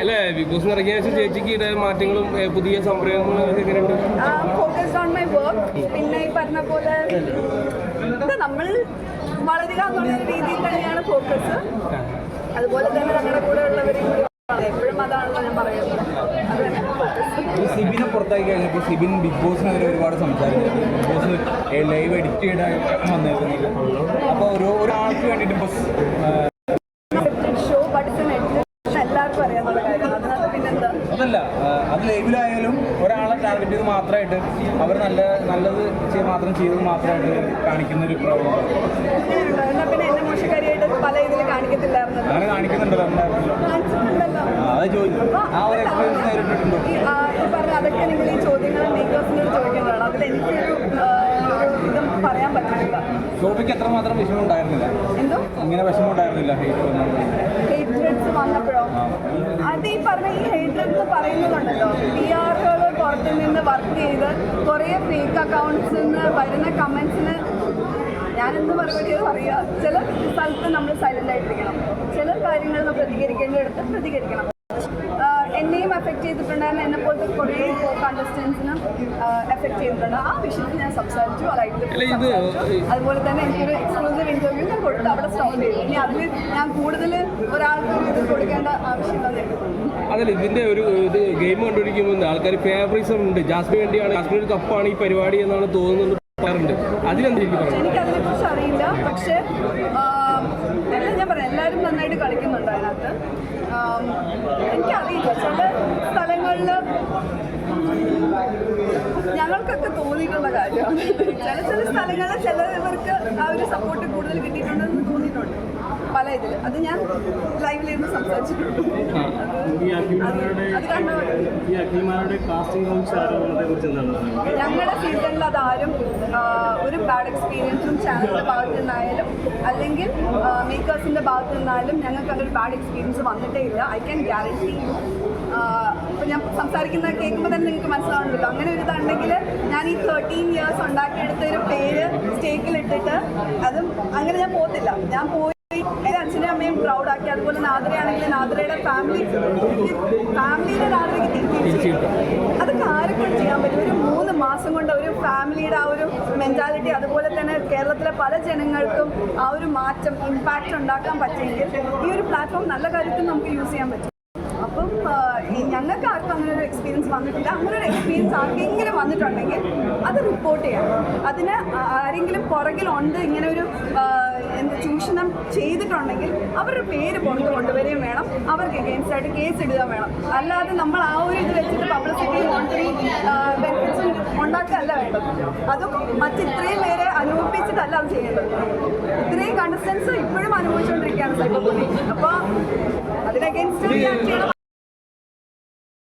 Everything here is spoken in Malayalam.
അല്ല? ബിഗ് ബോസ് ഇറങ്ങിയ ശേഷം ചേച്ചിക്ക് മാറ്റങ്ങളും പുതിയ സംരംഭങ്ങളും എങ്ങനെയുണ്ട്? ഫോക്കസ്ഡ് ഓൺ മൈ വർക്ക് പിന്നെ ഈ പറഞ്ഞ പോലെ നമ്മൾ വളരുക എന്നുള്ള രീതിയിൽ തന്നെയാണ് ഫോക്കസ് അതുപോലെ തന്നെ ഞങ്ങളുടെ കൂടെ ഉള്ളവരെയും എപ്പോഴും അതാണല്ലോ ഞാൻ പറയുന്നത്. അത് തന്നെ സിബിനെ പുറത്താക്കി കഴിഞ്ഞപ്പോൾ സിബിൻ ബിഗ് ബോസിനെതിരെ ഒരുപാട് സംസാരിച്ചു. ബിഗ് ബോസ് ലൈവ് എഡിറ്റ് ചെയ്താൽ വന്നേക്കുന്നത് അപ്പോൾ ഒരു ഒരാൾക്ക് വേണ്ടിയിട്ട് ഇപ്പോൾ ആ, അത് ലൈവിലായാലും ഒരാളെ ടാർഗറ്റ് ചെയ്ത് മാത്രമായിട്ട് അവർ നല്ല നല്ലത് ചെയ്ത് മാത്രം ചെയ്തത് മാത്രമായിട്ട് കാണിക്കുന്ന ഒരു പ്രോബ്ലം കാണിക്കുന്നുണ്ട് അങ്ങനെ കാണിക്കുന്നുണ്ടല്ലോ അത് ചോദിച്ചു ആ ഒരു എക്സ്പീരിയൻസ് നേരിട്ടിട്ടുണ്ടോ? അതൊക്കെ നിങ്ങൾ ഈ ചോദ്യങ്ങൾ മേക്കേഴ്സിനോട് അതിൽ എനിക്കൊരു പറയാൻ പറ്റില്ല ശോഭയ്ക്ക് വിഷമം ഉണ്ടായിരുന്നില്ല. ഇങ്ങനെ വിഷമം ഉണ്ടായിരുന്നില്ല ഹേറ്റ് വന്നത് ഹേറ്റ്രെഡ്സ് വന്നപ്പോഴോ? അത് ഈ പറഞ്ഞ ഈ ഹേറ്റ്രെഡ് എന്ന് പറയുന്നതുണ്ടല്ലോ. പി ആറുകൾ പുറത്തു നിന്ന് വർക്ക് ചെയ്ത് കുറേ ഫേക്ക് അക്കൗണ്ട്സ് നിന്ന് വരുന്ന കമൻസിന് ഞാനെന്ത് മറുപടി പറയുക ചില സ്ഥലത്ത് നമ്മൾ സൈലന്റ് ആയിട്ടിരിക്കണം. ചില കാര്യങ്ങൾ നമ്മൾ പ്രതികരിക്കേണ്ടിടത്ത് പ്രതികരിക്കണം. എഫക്റ്റ് ചെയ്തിട്ടുണ്ടായിരുന്നു എന്നെ പോലത്തെ കുറേ കണ്ടസ്റ്റൻസിനും എഫക്റ്റ് ചെയ്തിട്ടുണ്ട്. ആ വിഷയത്തിൽ ഞാൻ സംസാരിച്ചു ഇത് അതുപോലെ തന്നെ എനിക്കൊരു എക്സ്ക്ലൂസീവ് ഇന്റർവ്യൂ ഞാൻ കൊടുത്തു. അവിടെ സ്റ്റോപ്പ് ചെയ്തു. ഇനി അതിൽ ഞാൻ കൂടുതൽ ഒരാൾക്ക് ഇത് കൊടുക്കേണ്ട ആവശ്യമില്ല എന്ന് അതല്ല ഇതിന്റെ ഒരു ഇത് ഗെയിം കണ്ടുപിടിക്കുമ്പോൾ ആൾക്കാർ ഫേവറിസം ഉണ്ട്. ജാസ്മി വേണ്ടിയാണ് ജാസ്മിൻ കപ്പാണ് ഈ പരിപാടി എന്നാണ് തോന്നുന്നത്. പറയാറുണ്ട് അതിലെന്തായിരിക്കും എനിക്കതിനെ എനിക്ക് അതിനെക്കുറിച്ച് അറിയില്ല. പക്ഷേ ആം, എല്ലാം ഞാൻ പറയാം എല്ലാവരും നന്നായിട്ട് കളിക്കുന്നുണ്ട് അതിനകത്ത്. എനിക്കറിയില്ല ചില സ്ഥലങ്ങളിൽ ഞങ്ങൾക്കൊക്കെ തോന്നിയിട്ടുള്ള കാര്യമാണ് ചില ചില സ്ഥലങ്ങളിൽ ചിലവർക്ക് ആ ഒരു സപ്പോർട്ട് കൂടുതൽ കിട്ടിയിട്ടുണ്ടെന്ന് തോന്നിയിട്ടുണ്ട്. പല ഇതിൽ അത് ഞാൻ ലൈവിലിരുന്ന് സംസാരിച്ചിട്ടുണ്ട്. ഞങ്ങളുടെ സീസണിൽ അതാരും ഒരു ബാഡ് എക്സ്പീരിയൻസും ചാനലിന്റെ ഭാഗത്തു നിന്നായാലും അല്ലെങ്കിൽ മേക്കേഴ്സിന്റെ ഭാഗത്തു നിന്നായാലും ഞങ്ങൾക്ക് അങ്ങനെ ഒരു ബാഡ് എക്സ്പീരിയൻസ് വന്നിട്ടേ ഇല്ല. ഐ ക്യാൻ ഗ്യാരണ്ടി ഇപ്പം ഞാൻ സംസാരിക്കുന്ന കേൾക്കുമ്പോൾ തന്നെ നിങ്ങൾക്ക് മനസ്സിലാവുന്നുണ്ടല്ലോ. അങ്ങനെ ഒരു ഇതുണ്ടെങ്കിൽ ഞാൻ ഈ തേർട്ടീൻ ഇയേഴ്സ് ഉണ്ടാക്കിയെടുത്ത ഒരു പേര് സ്റ്റേക്കിലിട്ടിട്ട് അതും അങ്ങനെ ഞാൻ പോകത്തില്ല. ഞാൻ പോയി അമ്മയും പ്രൗഡാക്കി അതുപോലെ നാദ്രയാണെങ്കിൽ നാദ്രയുടെ ഫാമിലി ഫാമിലിയുടെ നാദ്രയ്ക്ക് തിരിച്ചു അതൊക്കെ ആരെക്കൊണ്ട് ചെയ്യാൻ പറ്റും? ഒരു മൂന്ന് മാസം കൊണ്ട് ഒരു ഫാമിലിയുടെ ആ ഒരു മെന്റാലിറ്റി അതുപോലെ തന്നെ കേരളത്തിലെ പല ജനങ്ങൾക്കും ആ ഒരു മാറ്റം ഇമ്പാക്റ്റ് ഉണ്ടാക്കാൻ പറ്റുമെങ്കിൽ ഈ ഒരു പ്ലാറ്റ്ഫോം നല്ല കാര്യത്തിൽ നമുക്ക് യൂസ് ചെയ്യാൻ പറ്റും. അപ്പം ഞങ്ങൾക്ക് ആർക്കും അങ്ങനെ ഒരു എക്സ്പീരിയൻസ് വന്നിട്ടില്ല. അങ്ങനെ ഒരു എക്സ്പീരിയൻസ് ആർക്കെങ്കിലും വന്നിട്ടുണ്ടെങ്കിൽ അത് റിപ്പോർട്ട് ചെയ്യാം. അതിന് ആരെങ്കിലും പുറകിലുണ്ട് ഇങ്ങനെ ഒരു എന്ത് ചൂഷണം ചെയ്തിട്ടുണ്ടെങ്കിൽ അവരുടെ പേര് പുറത്ത് കൊണ്ടുവരികയും വേണം. അവർക്ക് എഗെയിൻസ്റ്റ് ആയിട്ട് കേസ് ഇടുക വേണം. അല്ലാതെ നമ്മൾ ആ ഒരു ഇത് വെച്ചിട്ട് പബ്ലിസിറ്റി മോണിറ്ററി ബെനിഫിറ്റ്സ് ഉണ്ടാക്കുകയല്ല വേണ്ടത്. അതും മറ്റിത്രയും പേരെ അനുഭവിപ്പിച്ചിട്ടല്ല അത് ചെയ്യേണ്ടത്. ഇത്രയും കണ്ടസ്റ്റൻസ് ഇപ്പോഴും അനുഭവിച്ചുകൊണ്ടിരിക്കുകയാണ് സൈബർ ബുള്ളി അപ്പോൾ അതിന് അഗേൻസ്റ്റ് ചെയ്യണം.